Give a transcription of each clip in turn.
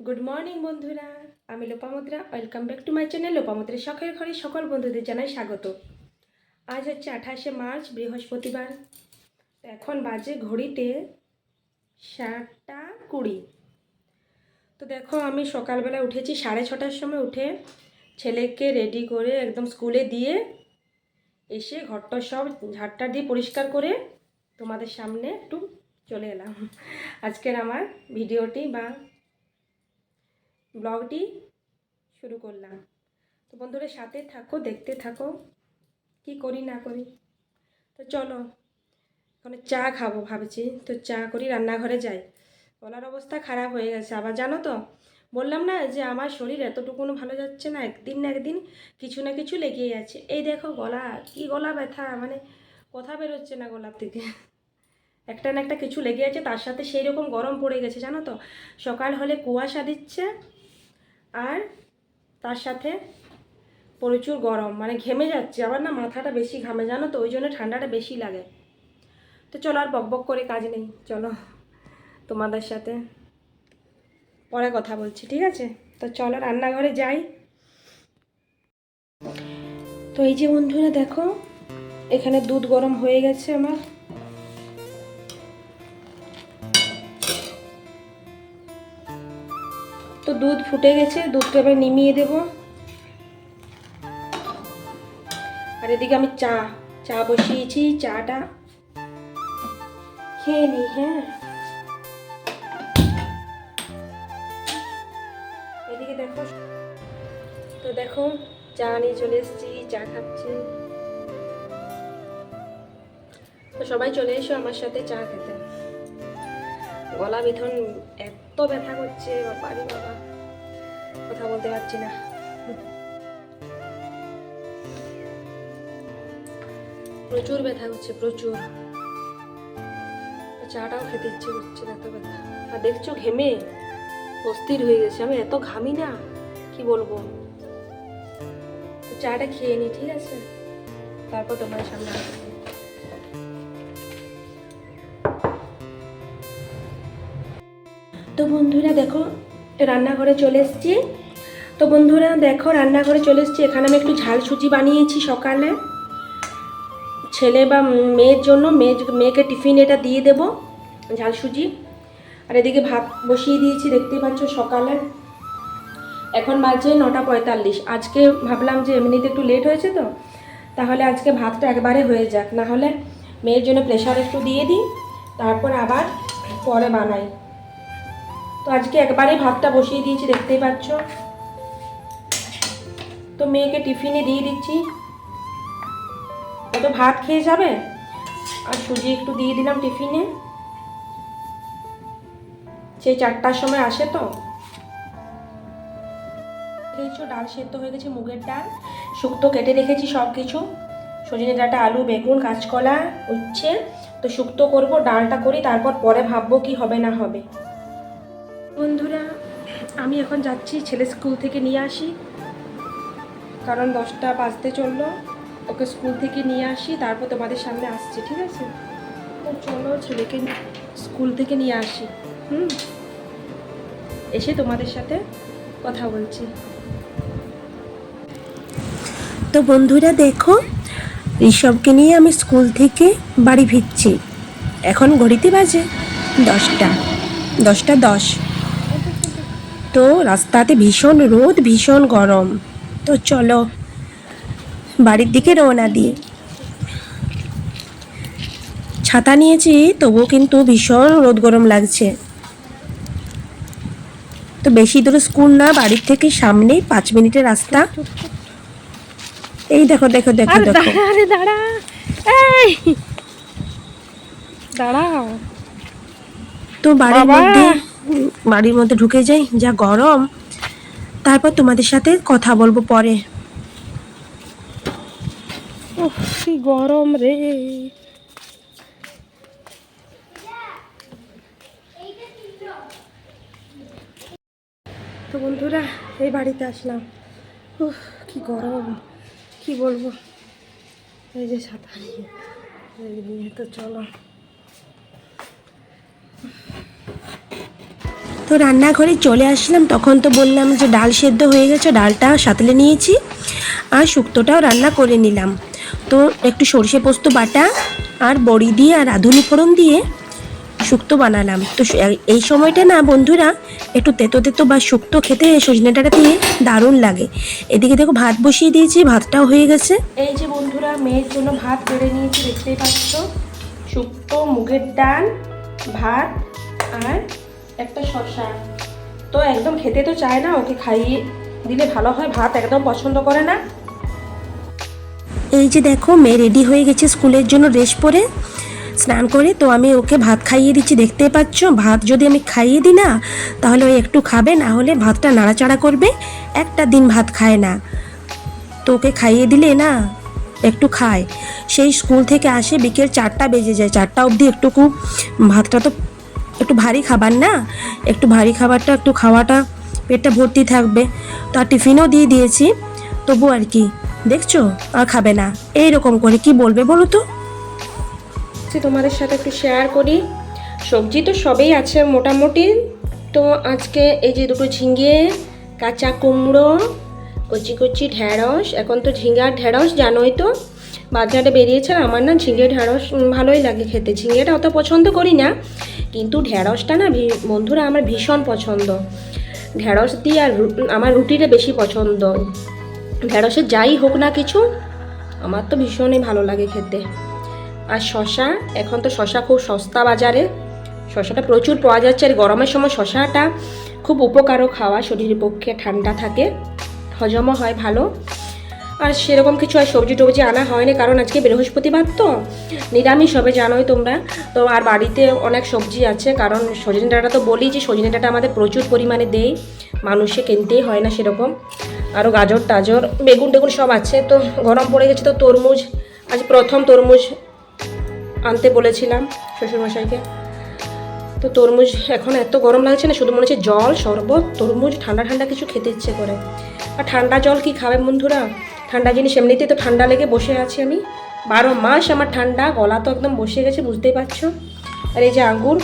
Good morning বন্ধুরা। আমি Lopamudra. Welcome back to my channel Lopamudra শখের ঘরে সকল বন্ধুদের জানাই স্বাগত। আজ হচ্ছে আঠাশে মার্চ, বৃহস্পতিবার। এখন বাজে ঘড়িতে সাতটা কুড়ি। তো দেখো, আমি সকালবেলা উঠেছি সাড়ে ছটার সময় উঠে ছেলেকে রেডি করে একদম স্কুলে দিয়ে এসে ঘরটা সব ঝাড়টা দিয়ে পরিষ্কার করে তোমাদের সামনে একটু চলে এলাম। আজকের আমার ভিডিওটি বা ব্লগটি শুরু করলাম। তো বন্ধুরা, সাথে থাকো, দেখতে থাকো, কি করি না করি। তো চলো, এখন চা খাব ভাবছি। তো চা করি, রান্নাঘরে যাই। গলার অবস্থা খারাপ হয়ে গেছে। আবার জানো তো, বললাম না যে আমার শরীর এতটুকুনো ভালো যাচ্ছে না, একদিন না একদিন কিছু না কিছু লেগেই আছে। এই দেখো গলা, কি গলা ব্যথা মানে কথা বেরোচ্ছে না গলার থেকে। একটা না একটা কিছু লেগে আছে, তার সাথে সেই রকম গরম পড়ে গেছে, জানো তো। সকাল হলে কুয়াশা দিচ্ছে আর তার সাথে প্রচুর গরম মানে ঘেমে যাচ্ছে। আবার না মাথাটা বেশি ঘামে, জানো তো? ওই জন্য ঠান্ডাটা বেশি লাগে। তো চলো আর বকবক করে কাজ নেই। চলো তোমাদের সাথে পরে কথা বলছি, ঠিক আছে? তো চলো রান্নাঘরে যাই। তো এই যে বন্ধুরা, দেখো, এখানে দুধ গরম হয়ে গেছে আমার। দুধ ফুটে গেছে, দুধটা এবার নিমিয়ে দেব। আর এদিকে আমি চা চা বসিয়েছি, চাটা খেয়ে নি হ্যাঁ। এদিকে দেখো, তো দেখো, চা নিয়ে চলে এসেছি, চা খাচ্ছি। তো সবাই চলে এসো আমার সাথে চা খেতে। গলা বিধন এত ব্যথা করছে, বাবারি বাবা। কথা বলতে পারছি না। প্রচুর ব্যথা করছে প্রচুর। চাটাও খেতে ইচ্ছে করছে এত ব্যথা। আর দেখছ ঘেমে? অস্থির হয়ে গেছে। আমি এত ঘামি না, কি বলব? চাটা খেয়ে নি, ঠিক আছে? তারপর তোমার সামনে তো বন্ধুরা দেখো, রান্নাঘরে চলে এসেছি। তো বন্ধুরা দেখো, রান্নাঘরে চলে এসেছি। এখানে আমি একটু ঝাল সুজি বানিয়েছি সকালে। ছেলে বা মেয়ের জন্য মেয়ে মেয়েকে টিফিন এটা দিয়ে দেবো, ঝাল সুজি। আর এদিকে ভাত বসিয়ে দিয়েছি, দেখতেই পাচ্ছ সকালে। এখন বাজে নটা পঁয়তাল্লিশ। আজকে ভাবলাম যে এমনিতে একটু লেট হয়েছে তো, তাহলে আজকে ভাতটা একবারে হয়ে যাক। না হলে মেয়ের জন্য প্রেশার একটু দিয়ে দিই, তারপর আবার পরে বানাই। তো আজকে একবারে ভাতটা বসিয়ে দিয়েছি, দেখতেই পাচ্ছ। তো মেয়েকে টিফিনে দিয়ে দিচ্ছি। ও তো ভাত খেয়ে যাবে? আর সুজি একটু দিয়ে দিলাম টিফিনে। সেই চারটার সময় আসে তো। খেয়েছো? ডাল সেদ্ধ হয়ে গেছে, মুগের ডাল। শুক্তো কেটে রেখেছি সব কিছু সজনে ডাঁটা, আলু, বেগুন, কাঁচকলা, উচ্ছে। তো শুক্তো করব, ডালটা করি, তারপর পরে ভাববো কি হবে না হবে। বন্ধুরা, আমি এখন যাচ্ছি, ছেলে স্কুল থেকে নিয়ে আসি। কারণ দশটা বাজতে চলল। ওকে স্কুল থেকে নিয়ে আসি, তারপর তোমাদের সামনে আসছি, ঠিক আছে? তো চলো ছেলেকে স্কুল থেকে নিয়ে আসি, হুম? এসে তোমাদের সাথে কথা বলছি। তো বন্ধুরা দেখো, ঋষভকে নিয়ে আমি স্কুল থেকে বাড়ি ফিরছি। এখন ঘড়িতে বাজে দশটা দশটা দশ। তো রাস্তাতে ভীষণ রোদ, ভীষণ গরম। তো চলো বাড়ির দিকে রওনা দিই। ছাতা নিয়েছি তবুও কিন্তু ভীষণ রোদ গরম লাগছে। তো বেশি দূরে স্কুল না বাড়ির থেকে সামনে পাঁচ মিনিটের রাস্তা। এই দেখো দেখো দেখো দাঁড়াও তো বাড়ির মধ্যে বাড়ির মধ্যে ঢুকে যাই যা গরম। তারপর তোমাদের সাথে কথা বলব পরে। গরম রে। তো বন্ধুরা, এই বাড়িতে আসলাম। উফ, কি গরম। কি বলব? এই যে নিয়ে তো চলো। তো রান্নাঘরে চলে আসলাম, তখন তো বললাম যে ডাল সেদ্ধ হয়ে গেছে, ডালটা সাতলে নিয়েছি আর শুক্তোটাও রান্না করে নিলাম। তো একটু সর্ষে পোস্ত বাটা আর বড়ি দিয়ে আর রাঁধুনি ফোড়ন দিয়ে শুক্তো বানালাম। তো এই সময়টা না বন্ধুরা, একটু তেতো তেতো বা শুক্তো খেতে সজনে দিয়ে দারুণ লাগে। এদিকে দেখো ভাত বসিয়ে দিয়েছি, ভাতটাও হয়ে গেছে। এই যে বন্ধুরা, মেয়ের জন্য ভাত বেড়ে নিয়েছি, দেখতেই পাচ্ছ। শুক্তো, মুগের ডাল, ভাত আর একটা শসা। তো একদম খেতে তো চায় না, ওকে খাইয়ে দিলে ভালো হয়, ভাত একদম পছন্দ করে না। এই যে দেখো, মেয়ে রেডি হয়ে গেছে স্কুলের জন্য ড্রেস পরে। স্নান করে তো আমি ওকে ভাত খাইয়ে দিচ্ছি, দেখতে পাচ্ছ? ভাত যদি আমি খাইয়ে দিই না, তাহলে ওই একটু খাবে, না হলে ভাতটা নাড়াচাড়া করবে। একটা দিন ভাত খায় না। তো ওকে খাইয়ে দিলে না, একটু খায়। সেই স্কুল থেকে আসে বিকেল চারটা বেজে যায়, চারটা অবধি একটুকু। ভাতটা তো একটু ভারী খাবার না? একটু ভারী খাবারটা, একটু খাওয়াটা, পেটটা ভর্তি থাকবে। তো আর টিফিনও দিয়ে দিয়েছি। তবু আর কি, দেখছ? আর খাবে না। এইরকম করে কি বলবে বলো তো? তোমাদের সাথে একটু শেয়ার করি। সবজি তো সবই আছে মোটামুটি। তো আজকে এই যে দুটো ঝিঙে, কাঁচা কুমড়ো, কচি কচি ঢ্যাঁড়স এখন তো ঝিঙে আর ঢ্যাঁড়স জানোই তো। বাজারে বেরিয়েছে আমার না ঝিঙে ঢ্যাঁড়স ভালোই লাগে খেতে। ঝিঙেটা অত পছন্দ করি না। কিন্তু ঢ্যাঁড়সটা না বন্ধুরা আমার ভীষণ পছন্দ। ঢ্যাঁড়স দিয়ে আর আমার রুটিটা বেশি পছন্দ। ঢ্যাঁড়সের যাই হোক না কিছু, আমার তো ভীষণই ভালো লাগে খেতে। আর শশা এখন তো শশা খুব সস্তা বাজারে। শশাটা প্রচুর পাওয়া যাচ্ছে আর গরমের সময় শশাটা খুব উপকারও খাওয়া শরীরের পক্ষে ঠান্ডা থাকে। হজমও হয় ভালো। আর সেরকম কিছু আর সবজি টবজি আনা হয়নি, কারণ আজকে বৃহস্পতিবার তো। নিরামিষ হবে, জানোই তোমরা। তো আর বাড়িতে অনেক সবজি আছে, কারণ সজনে ডাঁটা তো বলি যে, সজনে ডাঁটা আমাদের প্রচুর পরিমাণে দেয় মানুষে কিনতেই হয় না সেরকম। আরও গাজর, টাজর, বেগুন টেগুন সব আছে। তো গরম পড়ে গেছে তো তরমুজ, আজ প্রথম তরমুজ আনতে বলেছিলাম শ্বশুরমশাইকে। তো তরমুজ এখন এত গরম লাগছে না, শুধু মনে হচ্ছে জল, শরবত, তরমুজ, ঠান্ডা ঠান্ডা কিছু খেতে ইচ্ছে করে। আর ঠান্ডা জল কি খাবে বন্ধুরা? ঠান্ডা জিনিস, এমনিতেই তো ঠান্ডা লেগে বসে আছি আমি। বারো মাস আমার ঠান্ডা, গলা তো একদম বসে গেছে, বুঝতেই পারছ। আর এই যে আঙ্গুর,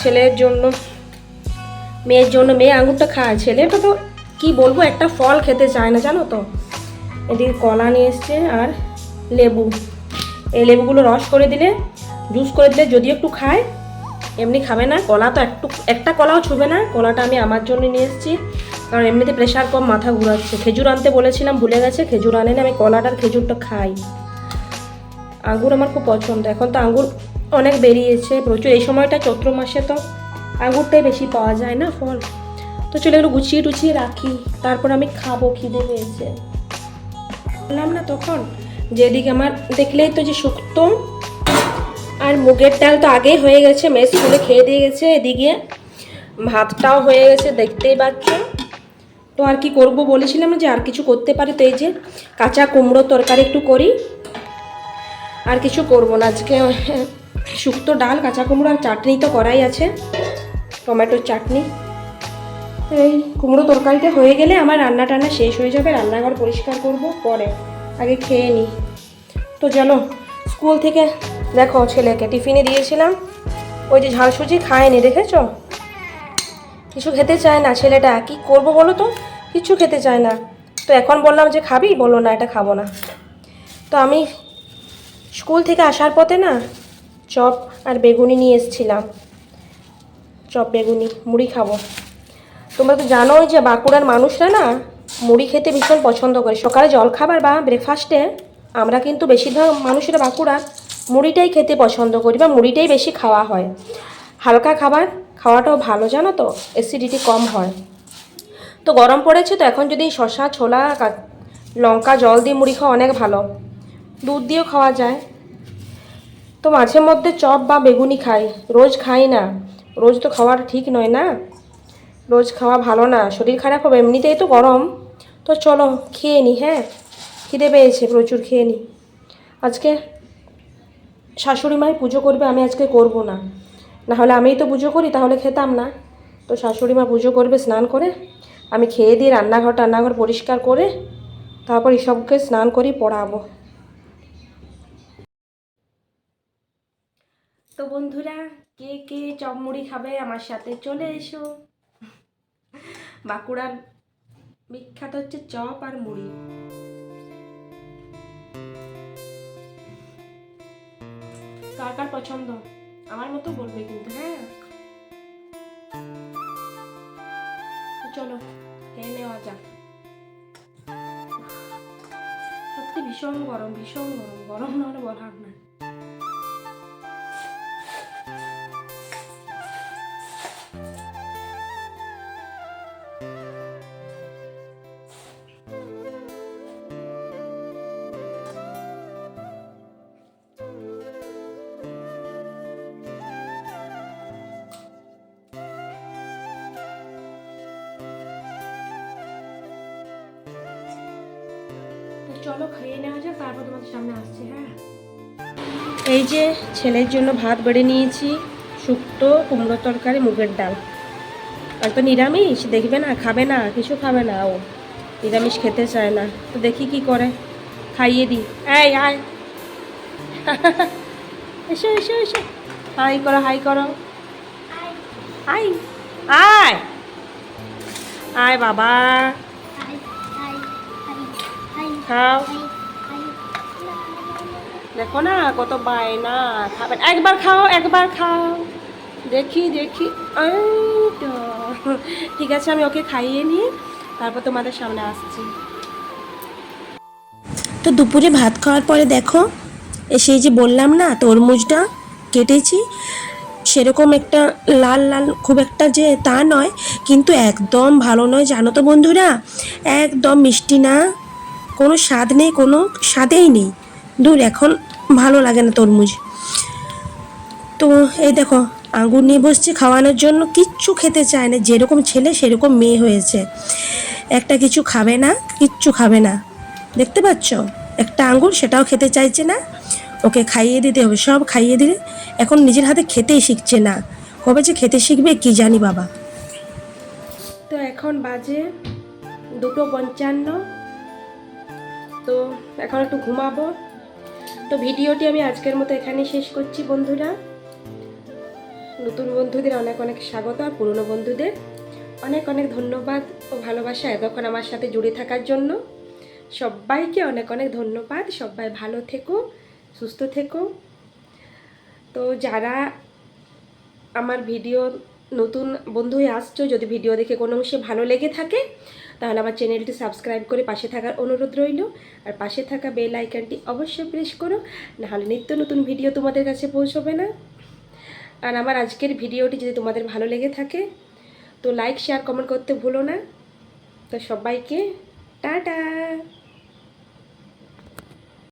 ছেলের জন্য, মেয়ের জন্য, মেয়ে আঙ্গুরটা খায়। ছেলেটা তো কি বলব, একটা ফল খেতে চায় না, জানো তো। এদিকে কলা নিয়ে এসছে আর লেবু। এই লেবুগুলো রস করে দিলে, জুস করে দিলে যদি একটু খায়, এমনি খাবে না। কলা তো একটু, একটা কলাও ছুবে না। কলাটা আমি আমার জন্য নিয়ে এসেছি। কারণ এমনিতে প্রেশার কম, মাথা ঘুরাচ্ছে। খেজুর আনতে বলেছিলাম, ভুলে গেছে, খেজুর আনে আমি কলাটার খেজুরটা খাই। আঙ্গুর আমার খুব পছন্দ। এখন তো আঙ্গুর অনেক বেরিয়েছে, প্রচুর। এই সময়টা চৈত্র মাসে তো আঙ্গুরটাই বেশি পাওয়া যায় না ফল। তো চলে এগুলো গুছিয়ে টুছিয়ে রাখি। তারপর আমি খাব, খিদে পেয়েছে। বললাম না তখন, যেদিকে আমার, দেখলেই তো যে শুক্তো আর মুগের ডাল তো আগেই হয়ে গেছে, মেয়ে স্কুলে খেয়ে দিয়ে গেছে। এদিকে ভাতটাও হয়ে গেছে, দেখতেই পাচ্ছ। তো আর কি করব বলেছিলাম যে আর কিছু করতে পারি তো এই যে কাঁচা কুমড়ো তরকারি একটু করি। আর কিছু করব না, আজকে শুক্তো ডাল, কাঁচা কুমড়ো আর চাটনি তো করাই আছে, টমেটোর চাটনি। এই কুমড়ো তরকারিটা হয়ে গেলে আমার রান্না টান্না শেষ হয়ে যাবে, রান্নাঘর পরিষ্কার করব, পরে আগে খেয়ে নিই তো চলো স্কুল থেকে দেখো ছেলেকে টিফিনে দিয়েছিলাম, ওই যে ঝালসুজি খায়নি, দেখেছ? কিছু খেতে চায় না, ছেলেটা কি করব বলো তো? কিছু খেতে চায় না। তো এখন বললাম যে খাবি? বলল, না, এটা খাব না। তো আমি স্কুল থেকে আসার পথে না চপ আর বেগুনি নিয়ে এসেছিলাম। চপ, বেগুনি, মুড়ি খাব। তোমরা তো জানোই যে বাঁকুড়ার মানুষরা না মুড়ি খেতে ভীষণ পছন্দ করে। সকালে জলখাবার বা ব্রেকফাস্টে আমরা কিন্তু বেশিরভাগ মানুষেরা বাঁকুড়া মুড়িটাই খেতে পছন্দ করি বা মুড়িটাই বেশি খাওয়া হয়। হালকা খাবার খাওয়াটাও ভালো, জানো তো? অ্যাসিডিটি কম হয়। তো গরম পড়েছে তো এখন যদি শশা ছোলা লঙ্কা, জল দিয়ে মুড়ি খাওয়া অনেক ভালো। দুধ দিয়েও খাওয়া যায়। তো মাঝে মধ্যে চপ বা বেগুনি খাই। রোজ খাই না। রোজ তো খাওয়ার ঠিক নয় না? রোজ খাওয়া ভালো না। শরীর খারাপ হবে, এমনিতেই তো গরম। তো চলো, খেয়ে নি হ্যাঁ? খিদে পেয়েছে, প্রচুর খেয়ে নি। আজকে শাশুড়ি মাই পুজো করবে, আমি আজকে করব না। না হলে আমিই তো পুজো করি, তাহলে খেতাম না। তো শাশুড়ি মা পুজো করবে, স্নান করে আমি খেয়ে দিয়ে রান্নাঘর টান্নাঘর পরিষ্কার করে তারপর এসবকে স্নান করি পড়াবো। তো বন্ধুরা, কে কে চপ মুড়ি খাবে আমার সাথে চলে এসো। বাঁকুড়ার বিখ্যাত হচ্ছে চপ আর মুড়ি। কার কার পছন্দ? আমার মতো বলবে কিন্তু হ্যাঁ? চলো, খেয়ে নেওয়া যাক। সত্যি ভীষণ গরম ভীষণ গরম। গরম না হলে বলার না। চলো খেয়ে নেওয়া যাক তারপর তোমাদের সামনে আসছে হ্যাঁ? এই যে ছেলের জন্য ভাত বেড়ে নিয়েছি শুক্তো কুমড়ো তরকারি মুগের ডাল। আর তো নিরামিষ দেখবে না খাবে না কিছু খাবে না ও। নিরামিষ খেতে চায় না। তো দেখি কি করে খাইয়ে দিই। এই আয়। এসো এসো এসো। হাই করো হাই করো। আয় আয়। আয় বাবা। খাও। দেখো না, কত বায়না। খাবে একবার খাও একবার খাও। দেখি দেখি। ঠিক আছে, আমি ওকে খাইয়ে নিয়ে তারপর তোমাদের সামনে আসছি। তো দুপুরে ভাত খাওয়ার পরে দেখো সেই যে বললাম না, তরমুজটা কেটেছি। সেরকম একটা লাল লাল, খুব একটা যে তা নয়, কিন্তু একদম ভালো নয়। জানো তো বন্ধুরা, একদম মিষ্টি না। কোনো স্বাদ নেই, কোনো স্বাদেই নেই। দূর, এখন ভালো লাগে না তরমুজ। তো এই দেখো, আঙ্গুর নিয়ে বসছে, খাওয়ানোর জন্য কিচ্ছু খেতে চায় না। যেরকম ছেলে, সেরকম মেয়ে হয়েছে। একটা কিছু খাবে না, কিচ্ছু খাবে না। দেখতে পাচ্ছ? একটা আঙ্গুর, সেটাও খেতে চাইছে না। ওকে খাইয়ে দিতে হবে, সব খাইয়ে দিলে এখন নিজের হাতে খেতেই শিখছে না। কবে যে খেতে শিখবে, কি জানি বাবা। তো এখন বাজে দুটো পঞ্চান্ন। তো এখন একটু ঘুমাবো। তো ভিডিওটি আমি আজকের মতো এখানেই শেষ করছি বন্ধুরা। নতুন বন্ধুদের অনেক অনেক স্বাগত, আর পুরনো বন্ধুদের অনেক অনেক ধন্যবাদ ও ভালোবাসা এতক্ষণ আমার সাথে জুড়ে থাকার জন্য। সবাইকে অনেক অনেক ধন্যবাদ, সবাই ভালো থেকো, সুস্থ থেকো। তো যারা আমার ভিডিও নতুন বন্ধু হয়ে আসছো, যদি ভিডিও দেখে কোনো অংশে ভালো লেগে থাকে, তাহলে আমার চ্যানেলটি সাবস্ক্রাইব করে পাশে থাকার অনুরোধ রইল। আর পাশে থাকা বেল আইকনটি অবশ্যই প্রেস করো, নাহলে নিত্য নতুন ভিডিও তোমাদের কাছে পৌঁছবে না। আর আমার আজকের ভিডিওটি যদি তোমাদের ভালো লেগে থাকে, তো লাইক শেয়ার কমেন্ট করতে ভুলো না। তো সবাইকে টাটা!